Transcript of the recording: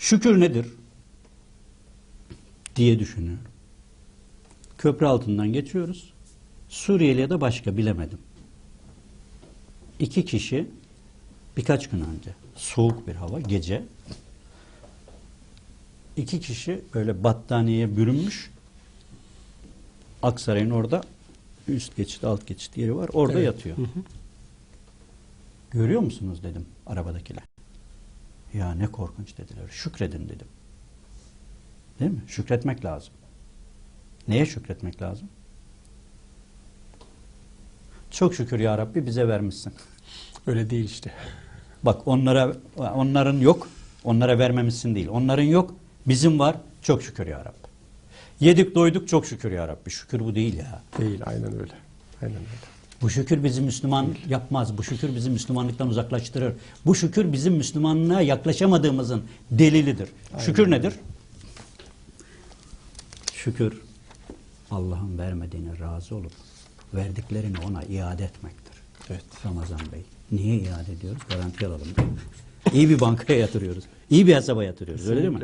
Şükür nedir? diye düşünüyorum. Köprü altından geçiyoruz. Suriyeli ya da başka bilemedim. İki kişi birkaç gün önce soğuk bir hava gece iki kişi böyle battaniyeye bürünmüş Aksaray'ın orada üst geçit alt geçit yeri var orada Evet. yatıyor. Görüyor musunuz dedim arabadakiler. Ya ne korkunç dediler. Şükredin dedim. Değil mi? Şükretmek lazım. Neye şükretmek lazım? Çok şükür ya Rabbi bize vermişsin. Öyle değil işte. Bak onlara onların yok. Onlara vermemişsin değil. Onların yok. Bizim var. Çok şükür ya Rabbi. Yedik doyduk çok şükür ya Rabbi. Şükür bu değil ya. Değil aynen öyle. Aynen öyle. Bu şükür bizi Müslüman yapmaz. Bu şükür bizi Müslümanlıktan uzaklaştırır. Bu şükür bizim Müslümanlığa yaklaşamadığımızın delilidir. Şükür nedir? Şükür Allah'ın vermediğine razı olup verdiklerini ona iade etmektir. Evet. Ramazan Bey. Niye iade ediyoruz? Garanti alalım. İyi bir bankaya yatırıyoruz. İyi bir hesaba yatırıyoruz. Öyle değil mi?